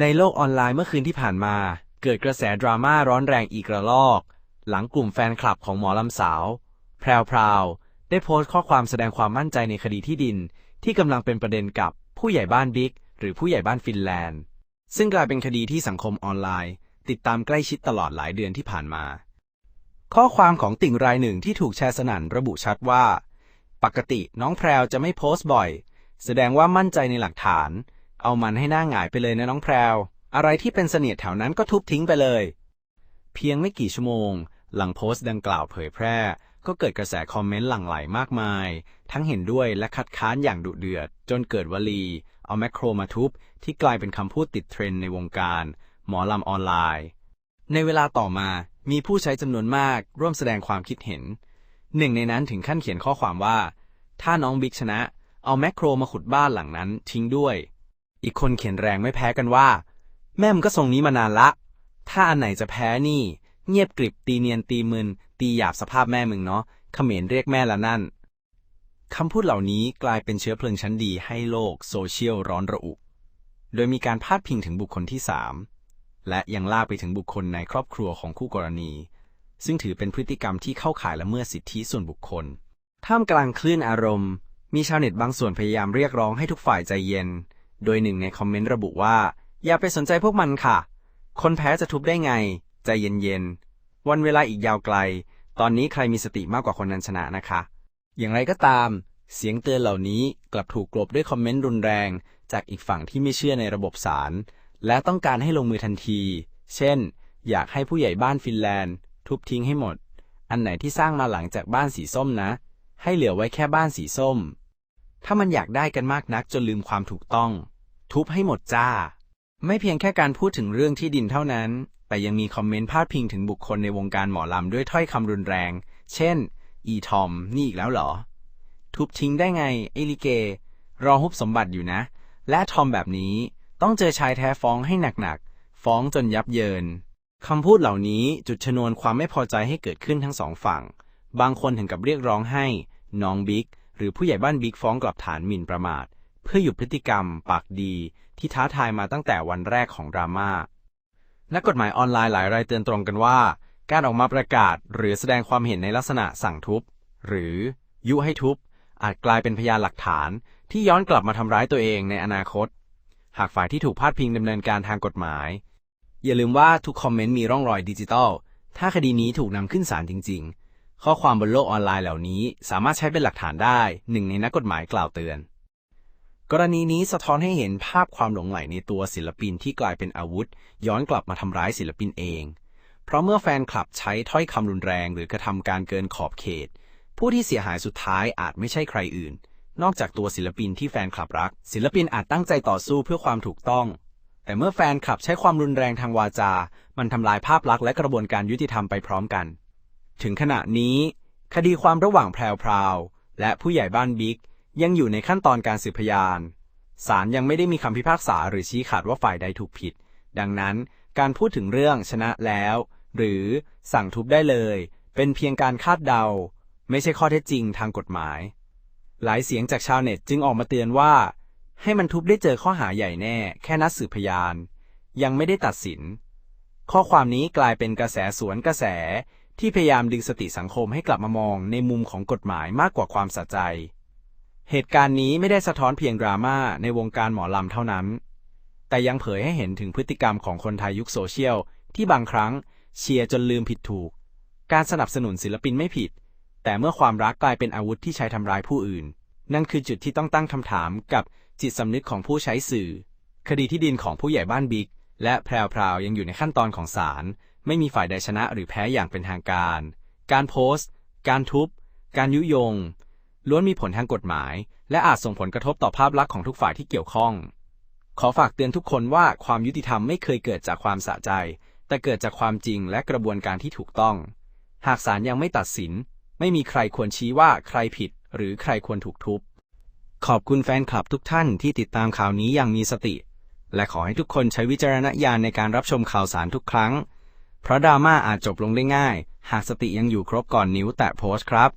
ในโลกออนไลน์เมื่อคืนที่ผ่านมา เกิดกระแสดราม่าร้อนแรงอีกระลอก หลังกลุ่มแฟนคลับของหมอลำสาว แพรวพราว ได้โพสต์ข้อความแสดงความมั่นใจในคดีที่ดิน ที่กำลังเป็นประเด็นกับผู้ใหญ่บ้านบิ๊กหรือผู้ใหญ่บ้านฟินแลนด์ ซึ่งกลายเป็นคดีที่สังคมออนไลน์ ติดตามใกล้ชิดตลอดหลายเดือนที่ผ่านมา ข้อความของติ่งรายหนึ่งที่ถูกแชร์สนั่นระบุชัดว่า ปกติน้องแพรวจะไม่โพสต์บ่อย แสดงว่ามั่นใจในหลักฐาน เอามันให้หน้าหงายไปเลยนะน้องแพรว อะไรที่เป็นเสนียดแถวนั้นก็ทุบทิ้งไปเลย เพียงไม่กี่ชั่วโมง หลังโพสต์ดังกล่าวเผยแพร่ ก็เกิดกระแสคอมเมนต์หลั่งไหลมากมาย ทั้งเห็นด้วยและคัดค้านอย่างดุเดือด จนเกิดวลี เอาแมคโครมาทุบ ที่กลายเป็นคำพูดติดเทรนด์ในวงการ หมอลำออนไลน์ ในเวลาต่อมามีผู้ใช้จำนวนมาก ร่วมแสดงความคิดเห็น หนึ่งในนั้นถึงขั้นเขียนข้อความว่า ถ้าน้องบิ๊กชนะ เอาแมคโครมาขุดบ้านหลังนั้นทิ้งด้วย อีกคนเขียนแรงไม่แพ้กันว่า แม่มก็ทรงนี้มานานละ ถ้าอันไหนจะแพ้นี่ เงียบกริบตีเนียนตีมึน ตีหยาบสภาพแม่มึงเนาะเขมรเรียกแม่ละนั่นคำพูดเหล่านี้กลายเป็นเชื้อเพลิงชั้นดีให้โลกโซเชียลร้อนระอุ โดยมีการพาดพิงถึงบุคคลที่สามและยังลากไปถึงบุคคลในครอบครัวของคู่กรณี ซึ่งถือเป็นพฤติกรรมที่เข้าข่ายละเมิดสิทธิส่วนบุคคล ท่ามกลางคลื่นอารมณ์ มีชาวเน็ตบางส่วนพยายามเรียกร้องให้ทุกฝ่ายใจเย็น โดยหนึ่งในคอมเมนต์ระบุว่า อย่าไปสนใจพวกมันค่ะ คนแพ้จะทุบได้ไง ใจเย็นๆ วันเวลาอีกยาวไกล ตอนนี้ใครมีสติมากกว่าคนนั้นชนะนะคะ อย่างไรก็ตาม เสียงเตือนเหล่านี้กลับถูกกลบด้วยคอมเมนต์รุนแรง จากอีกฝั่งที่ไม่เชื่อในระบบศาลและต้องการให้ลงมือทันที เช่น อยากให้ผู้ใหญ่บ้านฟินแลนด์ ทุบทิ้งให้หมด อันไหนที่สร้างมาหลังจากบ้านสีส้มนะ ให้เหลือไว้แค่บ้านสีส้ม ถ้ามันอยากได้กันมากนักจนลืมความถูกต้อง ทุบให้หมดจ้า ไม่เพียงแค่การพูดถึงเรื่องที่ดินเท่านั้น แต่ยังมีคอมเมนต์พาดพิงถึงบุคคลในวงการหมอลำด้วยถ้อยคำรุนแรง เช่น อีทอม นี่อีกแล้วเหรอ ทุบทิ้งได้ไงเอลิเก รอฮุบสมบัติอยู่นะ และทอมแบบนี้ต้องเจอชายแท้ฟ้องให้หนักๆ ฟ้องจนยับเยินคำพูดเหล่านี้จุดชนวนความไม่พอใจให้เกิดขึ้นทั้งสองฝั่ง บางคนถึงกับเรียกร้องให้ น้องบิ๊ก หรือผู้ใหญ่บ้านบิ๊กฟ้องกลับฐานหมิ่นประมาท เพื่อหยุดพฤติกรรม ปากดี ที่ท้าทายมาตั้งแต่วันแรกของดราม่านักกฎหมายออนไลน์หลายรายเตือนตรงกันว่า การออกมาประกาศหรือแสดงความเห็นในลักษณะสั่งทุบ หรือยุให้ทุบ อาจกลายเป็นพยานหลักฐานที่ย้อนกลับมาทำร้ายตัวเองในอนาคต หากฝ่ายที่ถูกพาดพิงดำเนินการทางกฎหมาย อย่าลืมว่าทุกคอมเมนต์มีร่องรอยดิจิทัล ถ้าคดีนี้ถูกนำขึ้นศาลจริง ๆ ข้อความบนโลกออนไลน์เหล่านี้ สามารถใช้เป็นหลักฐานได้หนึ่งในนักกฎหมายกล่าวเตือน กรณีนี้สะท้อนให้เห็นภาพความหลงใหลในตัวศิลปินที่กลายเป็นอาวุธ ย้อนกลับมาทำร้ายศิลปินเอง เพราะเมื่อแฟนคลับใช้ถ้อยคำรุนแรง หรือกระทำการเกินขอบเขต ผู้ที่เสียหายสุดท้ายอาจไม่ใช่ใครอื่น นอกจากตัวศิลปินที่แฟนคลับรัก ศิลปินอาจตั้งใจต่อสู้เพื่อความถูกต้องแต่เมื่อแฟนคลับใช้ความรุนแรงทางวาจา มันทำลายภาพลักษณ์และกระบวนการยุติธรรมไปพร้อมกัน ถึงขณะนี้ คดีความระหว่างแพรวพราว และผู้ใหญ่บ้านบิ๊ก ยังอยู่ในขั้นตอนการสืบพยานศาลยังไม่ได้มีคำพิพากษาหรือชี้ขาดว่าฝ่ายใดถูกผิด ดังนั้นการพูดถึงเรื่องชนะแล้ว หรือสั่งทุบได้เลย เป็นเพียงการคาดเดา ไม่ใช่ข้อเท็จจริงทางกฎหมาย หลายเสียงจากชาวเน็ตจึงออกมาเตือนว่า ให้มันทุบได้เจอข้อหาใหญ่แน่ แค่นัดสืบพยาน ยังไม่ได้ตัดสิน ข้อความนี้กลายเป็นกระแสสวนกระแส ที่พยายามดึงสติสังคมให้กลับมามองในมุมของกฎหมายมากกว่าความสะใจ เหตุการณ์นี้ไม่ได้สะท้อนเพียงดราม่าในวงการหมอลำเท่านั้น แต่ยังเผยให้เห็นถึงพฤติกรรมของคนไทยยุคโซเชียล ที่บางครั้งเชียร์จนลืมผิดถูก การสนับสนุนศิลปินไม่ผิด แต่เมื่อความรักกลายเป็นอาวุธที่ใช้ทำร้ายผู้อื่น นั่นคือจุดที่ต้องตั้งคำถามกับจิตสำนึกของผู้ใช้สื่อ คดีที่ดินของผู้ใหญ่บ้านบิ๊กและแพรวพราวยังอยู่ในขั้นตอนของศาล ไม่มีฝ่ายใดชนะหรือแพ้อย่างเป็นทางการ การโพสต์ การทุบ การยุยง ล้วนมีผลทางกฎหมาย และอาจส่งผลกระทบต่อภาพลักษณ์ของทุกฝ่ายที่เกี่ยวข้อง ขอฝากเตือนทุกคนว่าความยุติธรรมไม่เคยเกิดจากความสะใจ แต่เกิดจากความจริงและกระบวนการที่ถูกต้อง หากศาลยังไม่ตัดสิน ไม่มีใครควรชี้ว่าใครผิด หรือใครควรถูกทุบ ขอบคุณแฟนคลับทุกท่านที่ติดตามข่าวนี้อย่างมีสติ และขอให้ทุกคนใช้วิจารณญาณในการรับชมข่าวสารทุกครั้ง เพราะดราม่าอาจจบลงได้ง่าย หากสติยังอยู่ครบก่อนนิ้วแตะโพสต์ครับ